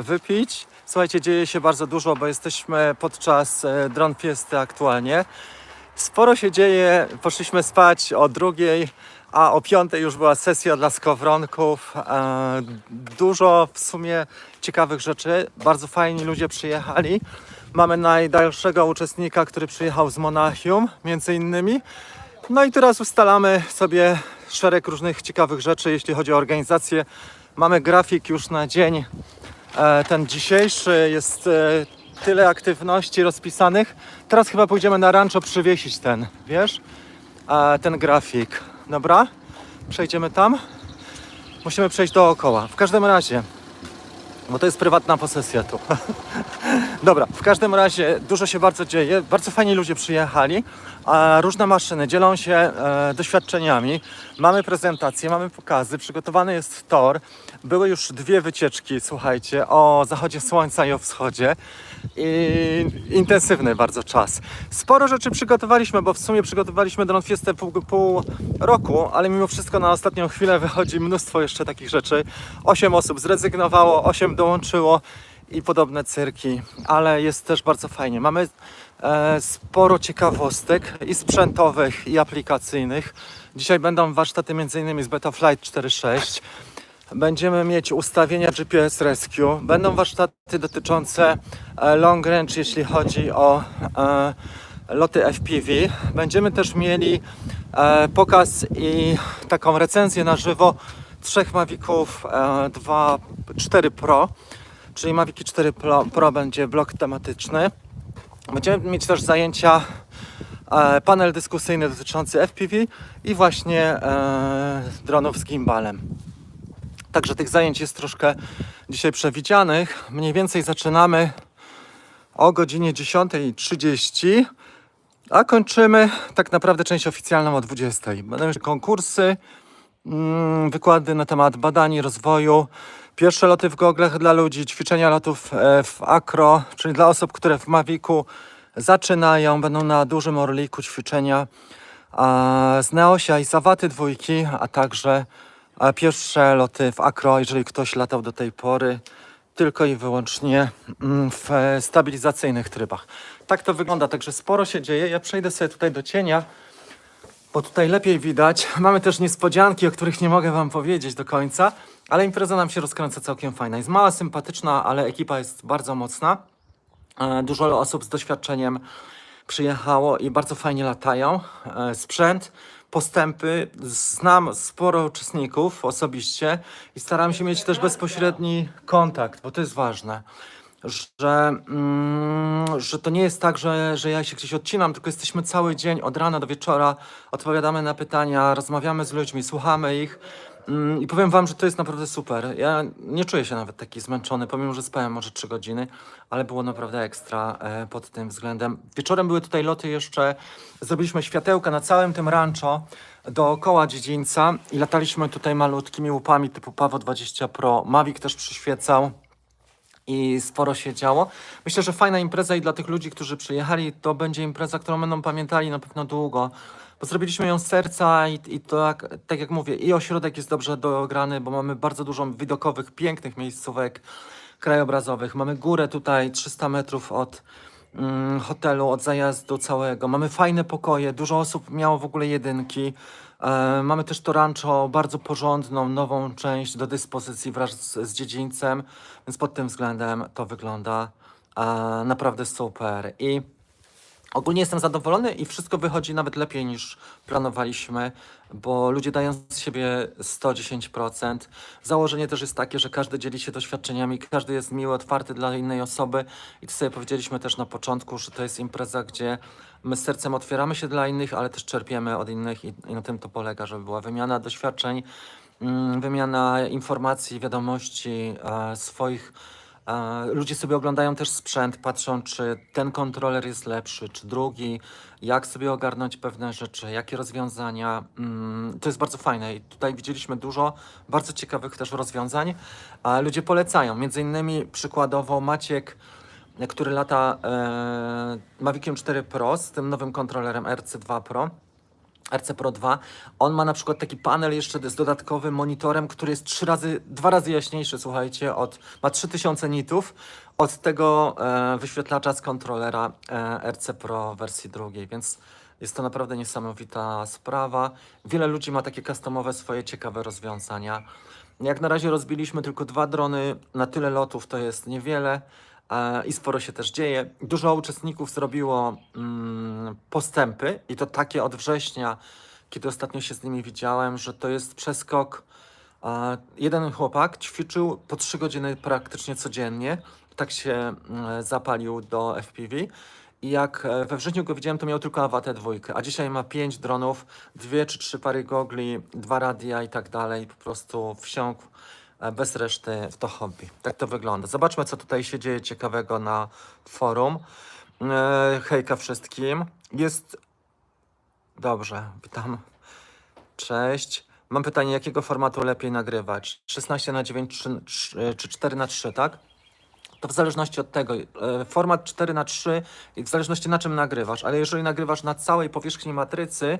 Wypić. Słuchajcie, dzieje się bardzo dużo, bo jesteśmy podczas e, Drone Fiesty aktualnie. Sporo się dzieje. Poszliśmy spać o drugiej, a o piątej już była sesja dla skowronków. E, Dużo w sumie ciekawych rzeczy. Bardzo fajni ludzie przyjechali. Mamy najdalszego uczestnika, który przyjechał z Monachium, między innymi. No i teraz ustalamy sobie szereg różnych ciekawych rzeczy, jeśli chodzi o organizację. Mamy grafik już na dzień ten dzisiejszy. Jest e, tyle aktywności rozpisanych. Teraz chyba pójdziemy na rancho przywiesić ten, wiesz? E, ten grafik. Dobra? Przejdziemy tam. Musimy przejść dookoła. W każdym razie, bo to jest prywatna posesja tu. Dobra, w każdym razie dużo się bardzo dzieje, bardzo fajni ludzie przyjechali, a różne maszyny dzielą się e, doświadczeniami. Mamy prezentacje, mamy pokazy, przygotowany jest tor. Były już dwie wycieczki, słuchajcie, o zachodzie słońca i o wschodzie. I intensywny bardzo czas. Sporo rzeczy przygotowaliśmy, bo w sumie przygotowaliśmy Drone Fiestę pół, pół roku, ale mimo wszystko na ostatnią chwilę wychodzi mnóstwo jeszcze takich rzeczy. Osiem osób zrezygnowało, osiem dołączyło i podobne cyrki, ale jest też bardzo fajnie. Mamy e, sporo ciekawostek i sprzętowych, i aplikacyjnych. Dzisiaj będą warsztaty m.in. z Betaflight 4.6. Będziemy mieć ustawienia GPS Rescue. Będą warsztaty dotyczące e, long range, jeśli chodzi o e, loty FPV. Będziemy też mieli e, pokaz i taką recenzję na żywo trzech Maviców e, 2, 4 Pro czyli Mavic 4 Pro, Pro będzie blok tematyczny. Będziemy mieć też zajęcia, e, panel dyskusyjny dotyczący FPV i właśnie e, dronów z gimbalem. Także tych zajęć jest troszkę dzisiaj przewidzianych. Mniej więcej zaczynamy o godzinie 10.30, a kończymy tak naprawdę część oficjalną o 20.00. Będą jeszcze konkursy, mm, wykłady na temat badań i rozwoju, pierwsze loty w goglach dla ludzi, ćwiczenia lotów e, w akro, czyli dla osób, które w Mavicu zaczynają, będą na dużym orliku ćwiczenia z Neosia i Zawaty dwójki, a także pierwsze loty w akro, jeżeli ktoś latał do tej pory tylko i wyłącznie mm, w stabilizacyjnych trybach. Tak to wygląda, także sporo się dzieje. Ja przejdę sobie tutaj do cienia bo tutaj lepiej widać. Mamy też niespodzianki, o których nie mogę Wam powiedzieć do końca, ale impreza nam się rozkręca całkiem fajna. Jest mała, sympatyczna, ale ekipa jest bardzo mocna. E, Dużo osób z doświadczeniem przyjechało i bardzo fajnie latają. E, Sprzęt, postępy. Znam sporo uczestników osobiście i staram się mieć też bezpośredni kontakt, bo to jest ważne że, mm, że to nie jest tak, że, że ja się gdzieś odcinam, tylko jesteśmy cały dzień od rana do wieczora, odpowiadamy na pytania, rozmawiamy z ludźmi, słuchamy ich. Mm, I powiem Wam, że to jest naprawdę super. Ja nie czuję się nawet taki zmęczony, pomimo że spałem może 3 godziny, ale było naprawdę ekstra e, pod tym względem. Wieczorem były tutaj loty jeszcze, zrobiliśmy światełka na całym tym rancho dookoła dziedzińca i lataliśmy tutaj malutkimi łupami typu Pawo 20 Pro. Mavic też przyświecał i sporo się działo. Myślę, że fajna impreza i dla tych ludzi, którzy przyjechali, to będzie impreza, którą będą pamiętali na pewno długo. Bo zrobiliśmy ją z serca i, i to, jak, tak jak mówię, i ośrodek jest dobrze dograny, bo mamy bardzo dużo widokowych, pięknych miejscówek krajobrazowych. Mamy górę tutaj 300 metrów od mm, hotelu, od zajazdu całego. Mamy fajne pokoje, dużo osób miało w ogóle jedynki. E, mamy też to rancho, bardzo porządną, nową część do dyspozycji wraz z, dziedzińcem, więc pod tym względem to wygląda e, naprawdę super. I ogólnie jestem zadowolony i wszystko wychodzi nawet lepiej niż planowaliśmy, bo ludzie dają z siebie 110%. Założenie też jest takie, że każdy dzieli się doświadczeniami, każdy jest miły, otwarty dla innej osoby i to sobie powiedzieliśmy też na początku, że to jest impreza, gdzie my sercem otwieramy się dla innych, ale też czerpiemy od innych i, i na tym to polega, żeby była wymiana doświadczeń, mm, wymiana informacji, wiadomości, e, swoich Ludzie sobie oglądają też sprzęt, patrzą, czy ten kontroler jest lepszy, czy drugi, jak sobie ogarnąć pewne rzeczy, jakie rozwiązania. Mm, To jest bardzo fajne i tutaj widzieliśmy dużo bardzo ciekawych też rozwiązań. Ludzie polecają, między innymi przykładowo Maciek, który lata e, Maviciem 4 Pro z tym nowym kontrolerem RC2 Pro. RC Pro 2, on ma na przykład taki panel jeszcze z dodatkowym monitorem, który jest trzy razy, dwa razy jaśniejszy, słuchajcie, od, ma 3000 nitów od tego e, wyświetlacza z kontrolera e, RC Pro wersji drugiej, więc jest to naprawdę niesamowita sprawa. Wiele ludzi ma takie customowe swoje ciekawe rozwiązania. Jak na razie rozbiliśmy tylko dwa drony, na tyle lotów to jest niewiele i sporo się też dzieje. Dużo uczestników zrobiło mm, postępy i to takie od września, kiedy ostatnio się z nimi widziałem, że to jest przeskok. E, jeden chłopak ćwiczył po 3 godziny praktycznie codziennie, tak się mm, zapalił do FPV. I jak e, we wrześniu go widziałem, to miał tylko awatę dwójkę, a dzisiaj ma pięć dronów, dwie czy trzy pary gogli, dwa radia i tak dalej. Po prostu wsiąkł e, bez reszty w to hobby. Tak to wygląda. Zobaczmy, co tutaj się dzieje ciekawego na forum. E, Hejka wszystkim. Jest... Dobrze, witam. Cześć. Mam pytanie, jakiego formatu lepiej nagrywać? 16 na 9 czy, czy, czy 4 na 3 tak? To w zależności od tego, e, format 4 na 3 i w zależności na czym nagrywasz, ale jeżeli nagrywasz na całej powierzchni matrycy,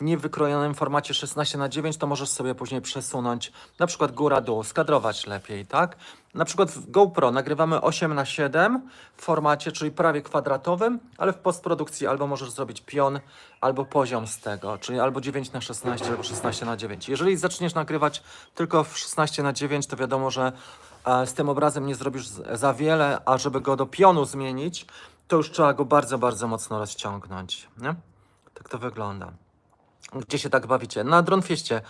nie w wykrojonym formacie 16 na 9 to możesz sobie później przesunąć na przykład góra-dół, skadrować lepiej, tak? Na przykład w GoPro nagrywamy 8 na 7 w formacie, czyli prawie kwadratowym, ale w postprodukcji albo możesz zrobić pion, albo poziom z tego, czyli albo 9 na 16, albo 16 na 9. Jeżeli zaczniesz nagrywać tylko w 16 na 9, to wiadomo, że z tym obrazem nie zrobisz za wiele, a żeby go do pionu zmienić, to już trzeba go bardzo, bardzo mocno rozciągnąć, nie? Tak to wygląda. Gdzie się tak bawicie? Na Dronfieście.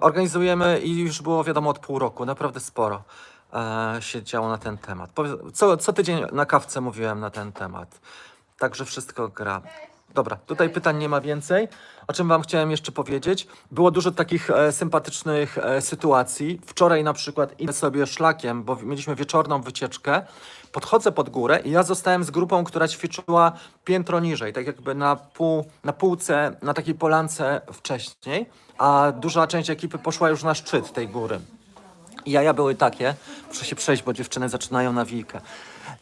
Organizujemy i już było wiadomo od pół roku, naprawdę sporo e, się działo na ten temat. Co, co tydzień na kawce mówiłem na ten temat. Także wszystko gra. Dobra, tutaj pytań nie ma więcej. O czym Wam chciałem jeszcze powiedzieć? Było dużo takich e, sympatycznych e, sytuacji. Wczoraj na przykład idę sobie szlakiem, bo mieliśmy wieczorną wycieczkę. Podchodzę pod górę i ja zostałem z grupą, która ćwiczyła piętro niżej, tak jakby na, pół, na półce, na takiej polance wcześniej, a duża część ekipy poszła już na szczyt tej góry. I jaja były takie, muszę się przejść, bo dziewczyny zaczynają na wilkę.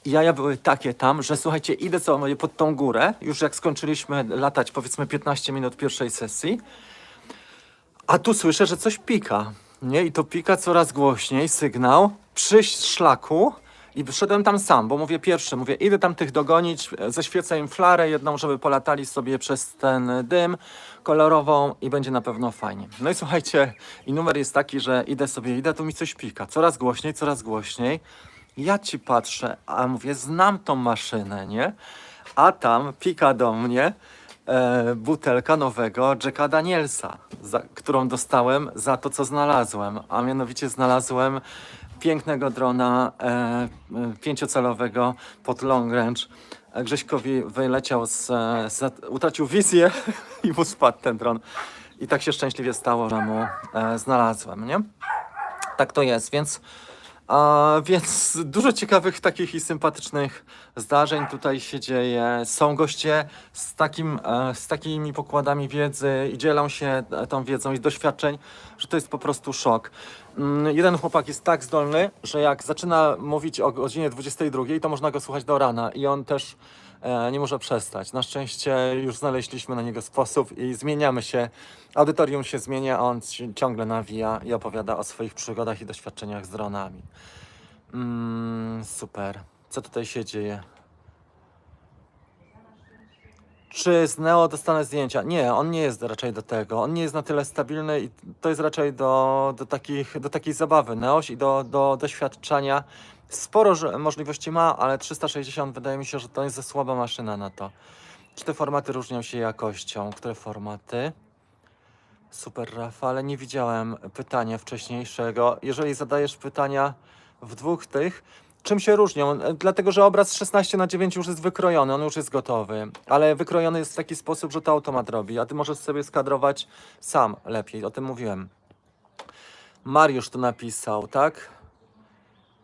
I jaja były takie tam, że słuchajcie, idę sobie pod tą górę, już jak skończyliśmy latać powiedzmy 15 minut pierwszej sesji, a tu słyszę, że coś pika. Nie? I to pika coraz głośniej, sygnał przy szlaku. I wyszedłem tam sam, bo mówię pierwszy, mówię, idę tam tych dogonić, zaświecę im flarę jedną, żeby polatali sobie przez ten dym kolorową i będzie na pewno fajnie. No i słuchajcie, i numer jest taki, że idę sobie, idę, tu mi coś pika, coraz głośniej, coraz głośniej. Ja ci patrzę, a mówię, znam tą maszynę, nie? A tam pika do mnie e, butelka nowego Jacka Danielsa, za, którą dostałem za to, co znalazłem. A mianowicie znalazłem pięknego drona e, e, pod long range. E, Grześkowi wyleciał z, e, z... utracił wizję i mu spadł ten dron. I tak się szczęśliwie stało, że mu e, znalazłem, nie? Tak to jest, więc... A, więc dużo ciekawych takich i sympatycznych zdarzeń tutaj się dzieje. Są goście z, takim, e, z takimi pokładami wiedzy i dzielą się e, tą wiedzą i doświadczeń, że to jest po prostu szok. Mm, Jeden chłopak jest tak zdolny, że jak zaczyna mówić o godzinie 22, to można go słuchać do rana i on też nie może przestać. Na szczęście już znaleźliśmy na niego sposób i zmieniamy się. Audytorium się zmienia, on ci- ciągle nawija i opowiada o swoich przygodach i doświadczeniach z dronami. Mm, super. Co tutaj się dzieje? Czy z Neo dostanę zdjęcia? Nie, on nie jest raczej do tego. On nie jest na tyle stabilny i to jest raczej do, do, takich, do takiej zabawy Neoś i do, do doświadczania. Sporo możliwości ma, ale 360 wydaje mi się, że to jest za słaba maszyna na to. Czy te formaty różnią się jakością? Które formaty? Super, Rafale, nie widziałem pytania wcześniejszego. Jeżeli zadajesz pytania w dwóch tych, czym się różnią? Dlatego, że obraz 16 na 9 już jest wykrojony, on już jest gotowy, ale wykrojony jest w taki sposób, że to automat robi, a ty możesz sobie skadrować sam lepiej, o tym mówiłem. Mariusz tu napisał, tak?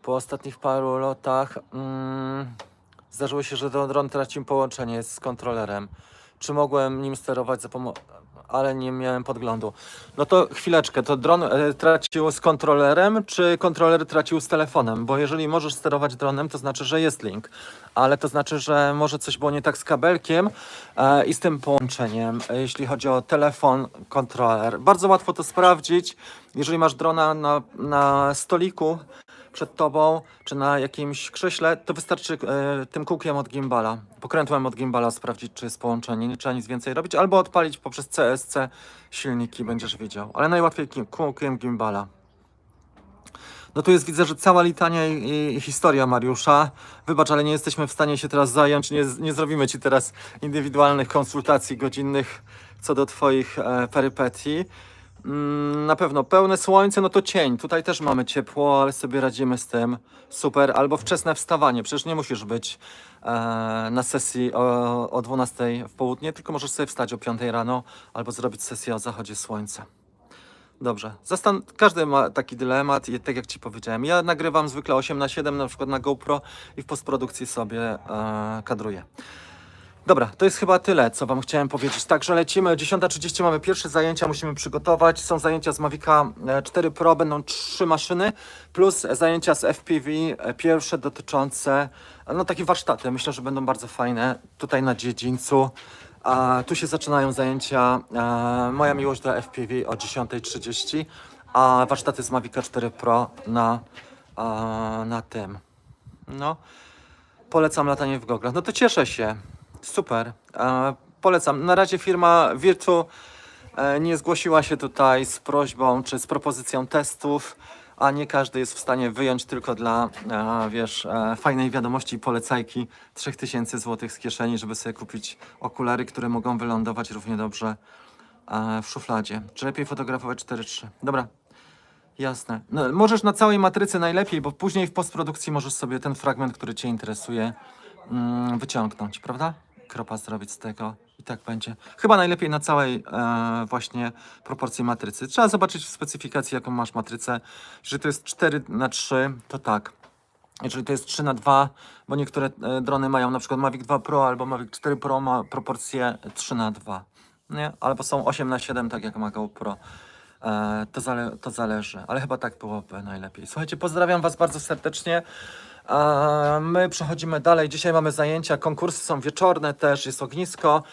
Po ostatnich paru lotach mm, zdarzyło się, że dron tracił połączenie z kontrolerem. Czy mogłem nim sterować za pomocą... ale nie miałem podglądu. No to chwileczkę, to dron e, tracił z kontrolerem, czy kontroler tracił z telefonem? Bo jeżeli możesz sterować dronem, to znaczy, że jest link, ale to znaczy, że może coś było nie tak z kabelkiem e, i z tym połączeniem, e, jeśli chodzi o telefon, kontroler. Bardzo łatwo to sprawdzić, jeżeli masz drona na, na stoliku, przed tobą, czy na jakimś krześle, to wystarczy e, tym kółkiem od gimbala, pokrętłem od gimbala sprawdzić, czy jest połączenie, nie trzeba nic więcej robić, albo odpalić poprzez CSC silniki, będziesz wiedział, ale najłatwiej ki- kółkiem gimbala. No tu jest, widzę, że cała litania i, i historia Mariusza. Wybacz, ale nie jesteśmy w stanie się teraz zająć, nie, nie zrobimy Ci teraz indywidualnych konsultacji godzinnych co do Twoich e, perypetii. Mm, na pewno pełne słońce, no to cień. Tutaj też mamy ciepło, ale sobie radzimy z tym. Super. Albo wczesne wstawanie. Przecież nie musisz być e, na sesji o, o 12 w południe, tylko możesz sobie wstać o 5 rano albo zrobić sesję o zachodzie słońca. Dobrze. Zastan- każdy ma taki dylemat i tak jak Ci powiedziałem, ja nagrywam zwykle 8 na 7 na przykład na GoPro i w postprodukcji sobie e, kadruję. Dobra, to jest chyba tyle, co Wam chciałem powiedzieć. Także lecimy. 10.30 mamy pierwsze zajęcia, musimy przygotować. Są zajęcia z Mavica e, 4 Pro, będą trzy maszyny, plus zajęcia z FPV, e, pierwsze dotyczące, e, no takie warsztaty. Myślę, że będą bardzo fajne tutaj na dziedzińcu. A tu się zaczynają zajęcia. E, moja miłość do FPV o 10.30, a warsztaty z Mavica 4 Pro na, e, na tym. No, polecam latanie w goglach. No to cieszę się. Super. E, polecam. Na razie firma Virtu e, nie zgłosiła się tutaj z prośbą czy z propozycją testów, a nie każdy jest w stanie wyjąć tylko dla, e, wiesz, e, fajnej wiadomości i polecajki 3000 zł z kieszeni, żeby sobie kupić okulary, które mogą wylądować równie dobrze e, w szufladzie. Czy lepiej fotografować 4.3? Dobra, Jasne. No, możesz na całej matrycy najlepiej, bo później w postprodukcji możesz sobie ten fragment, który Cię interesuje, mm, wyciągnąć, prawda? Kropa zrobić z tego i tak będzie. Chyba najlepiej na całej e, właśnie proporcji matrycy. Trzeba zobaczyć w specyfikacji, jaką masz matrycę. Jeżeli to jest 4 na 3 to tak. Jeżeli to jest 3 na 2 bo niektóre e, drony mają na przykład Mavic 2 Pro albo Mavic 4 Pro ma proporcję 3 na 2 nie? Albo są 8 na 7 tak jak ma GoPro. E, to, zale, to zależy, ale chyba tak byłoby najlepiej. Słuchajcie, pozdrawiam Was bardzo serdecznie. E, my przechodzimy dalej. Dzisiaj mamy zajęcia, konkursy są wieczorne też, jest ognisko.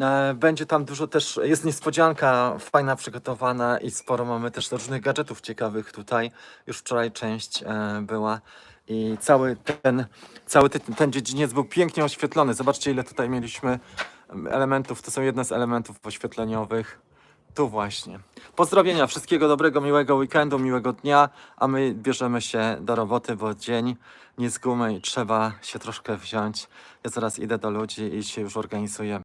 E, będzie tam dużo też, jest niespodzianka fajna przygotowana i sporo mamy też różnych gadżetów ciekawych tutaj. Już wczoraj część e, była i cały ten, cały ten, ten dziedziniec był pięknie oświetlony. Zobaczcie ile tutaj mieliśmy elementów, to są jedne z elementów oświetleniowych. Tu właśnie. Pozdrowienia, wszystkiego dobrego, miłego weekendu, miłego dnia, a my bierzemy się do roboty, bo dzień nie z gumy i trzeba się troszkę wziąć. Ja zaraz idę do ludzi i się już organizuję